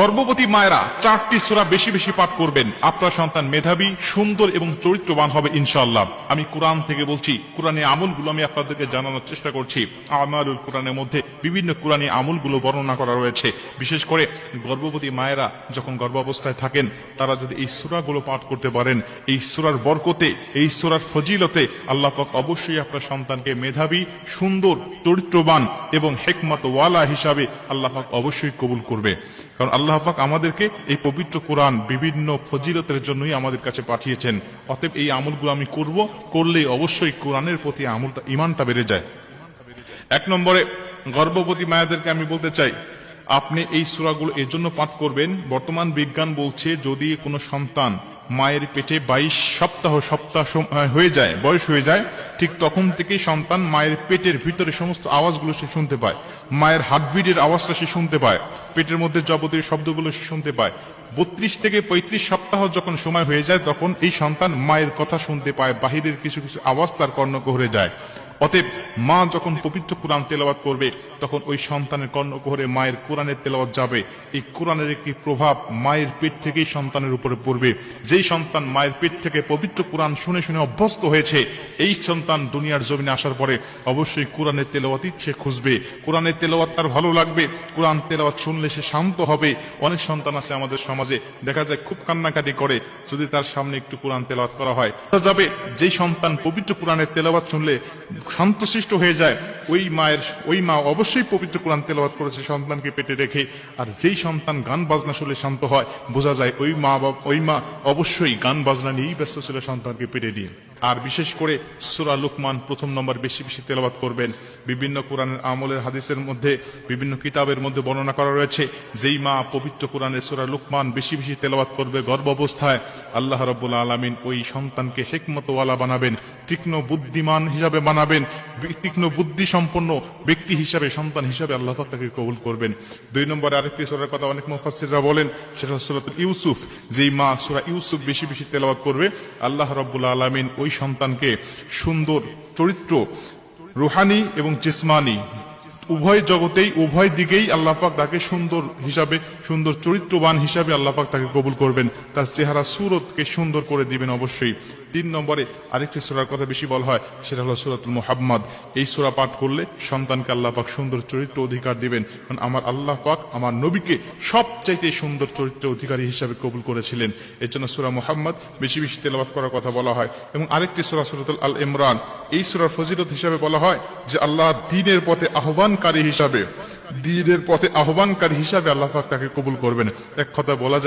গর্ভবতী মায়েরা চারটি সূরা বেশি বেশি পাঠ করবেন। আপনার সন্তান মেধাবী, সুন্দর এবং চরিত্রবান হবে ইনশাআল্লাহ। আমি কোরআন থেকে বলছি, কোরআনে আমলগুলো আমি আপনাদেরকে জানানোর চেষ্টা করছি। আমারুল কোরআনের মধ্যে বিভিন্ন কোরআনী আমলগুলো বর্ণনা করা রয়েছে। বিশেষ করে গর্ভবতী মায়েরা যখন গর্ভাবস্থায় থাকেন, তারা যদি এই সূরাগুলো পাঠ করতে পারেন, এই সূরার বরকতে, এই সূরার ফজিলতে আল্লাহ পাক অবশ্যই আপনার সন্তানকে মেধাবী, সুন্দর, চরিত্রবান এবং হেকমত ওয়ালা হিসাবে আল্লাহ পাক অবশ্যই কবুল করবে। কারণ আল্লাহ পাক আমাদেরকে এই পবিত্র কোরআন বিভিন্ন ফজিলতের জন্যই আমাদের কাছে পাঠিয়েছেন। অতএব এই আমলগুলো আমি করব, করলেই অবশ্যই কোরআনের প্রতি আমলটা ইমানটা বেড়ে যায়। এক নম্বরে, গর্ভবতী মায়াদেরকে আমি বলতে চাই, আপনি এই সুরাগুলো এজন্য জন্য পাঠ করবেন। বর্তমান বিজ্ঞান বলছে, যদি কোনো সন্তান মায়ের পেটে বাইশ সপ্তাহ সপ্তাহ হয়ে যায়, বয়স হয়ে যায়, ঠিক তখন থেকেই সন্তান মায়ের পেটের ভিতরে সমস্ত আওয়াজগুলো সে শুনতে পায়। মায়ের হার্টবিটের আওয়াজটা সে শুনতে পায়, পেটের মধ্যে যাবতীয় শব্দগুলো সে শুনতে পায়। বত্রিশ থেকে পঁয়ত্রিশ সপ্তাহ যখন সময় হয়ে যায়, তখন এই সন্তান মায়ের কথা শুনতে পায়, বাহিরের কিছু কিছু আওয়াজ তার কর্ণকোহরে যায়। অতএব মা যখন পবিত্র কোরআন তেলাওয়াত করবে, তখন ওই সন্তানের কর্ণকোহরে মায়ের কোরআনের তেলাওয়াত যাবে। এই কোরআনের একটি প্রভাব মায়ের পেট থেকেই সন্তানের উপরে পড়বে। যেই সন্তান মায়ের পেট থেকে পবিত্র কোরআন শুনে শুনে অভ্যস্ত হয়েছে, এই সন্তান দুনিয়ার জমিনে আসার পরে অবশ্যই কোরআনের তেলাওয়াতই সে খুঁজবে। কোরআনের তেলাওয়াত তার ভালো লাগবে। কোরআন তেলাওয়াত শুনলে সে শান্ত হবে। অনেক সন্তান আছে আমাদের সমাজে, দেখা যায় খুব কান্নাকাটি করে, যদি তার সামনে একটু কোরআন তেলাওয়াত করা হয়। যাবে, যেই সন্তান পবিত্র কোরআনের তেলাওয়াত শুনলে শান্তশিষ্ট হয়ে যায়, ওই মায়ের, ওই মা অবশ্যই পবিত্র কোরআন তেলাবাদ করেছে সন্তানকে পেটে রেখে, আর যেই সন্তান গান বাজনা শুনে শান্ত হয়, বোঝা যায় ওই মা ওই মা অবশ্যই গান বাজনা নিয়েই ব্যস্ত ছিল সন্তানকে পেটে দিয়ে। আর বিশেষ করে সুরা লুকমান প্রথম নম্বর বেশি বেশি তেলাওয়াত করবেন। বিভিন্ন কোরআনের আমলের হাদিসের মধ্যে, বিভিন্ন কিতাবের মধ্যে বর্ণনা করা রয়েছে, যেই মা পবিত্র কোরআনের সুরা লুকমান বেশি বেশি তেলাওয়াত করবে গর্ভ অবস্থায়, আল্লাহ রব্বুল আলমিন ওই সন্তানকে হেকমতওয়ালা বানাবেন, তীক্ষ্ণ বুদ্ধিমান হিসাবে বানাবেন তীক্ষ্ণ বুদ্ধি সম্পন্ন ব্যক্তি হিসাবে, সন্তান হিসাবে আল্লাহ তাকে কবুল করবেন। দুই নম্বরে আরেকটি সুরার কথা অনেক মুফাসসিররা বলেন, সেটা সুরাত ইউসুফ। যেই মা সুরা ইউসুফ বেশি বেশি তেলাওয়াত করবে, আল্লাহ রব্বুল আলমিন ওই সন্তানকে সুন্দর, চরিত্র, রুহানি এবং জিসমানি উভয় জগতেই, উভয় দিকেই আল্লাহ পাক তাকে সুন্দর হিসাবে, সুন্দর চরিত্রবান হিসাবে আল্লাহ পাক তাকে কবুল করবেন। তার চেহারা সুরতকে সুন্দর করে দিবেন অবশ্যই। তিন নম্বরে আরেকটি সূরার কথা বেশি বলা হয়, সেটা হলো সুরাতুল মুহাম্মদ। এই সূরা পাঠ করলে সন্তানকে আল্লাহ পাক সুন্দর চরিত্র অধিকার দিবেন। কারণ আমার আল্লাহ পাক আমার নবীকে সবচাইতে সুন্দর চরিত্র অধিকারী হিসাবে কবুল করেছিলেন। এর জন্য সূরা মোহাম্মদ বেশি বেশি তেলাওয়াত করার কথা বলা হয়। এবং আরেকটি সূরা, সুরাতুল আল ইমরান, এই সূরার ফজিলত হিসাবে বলা হয় যে আল্লাহ দিনের পথে আহ্বানকারী হিসাবে, দিনের পথে আহ্বানকারী হিসাবে আল্লাহ পাক তাকে কবুল করবেন। এক কথা বলা যায়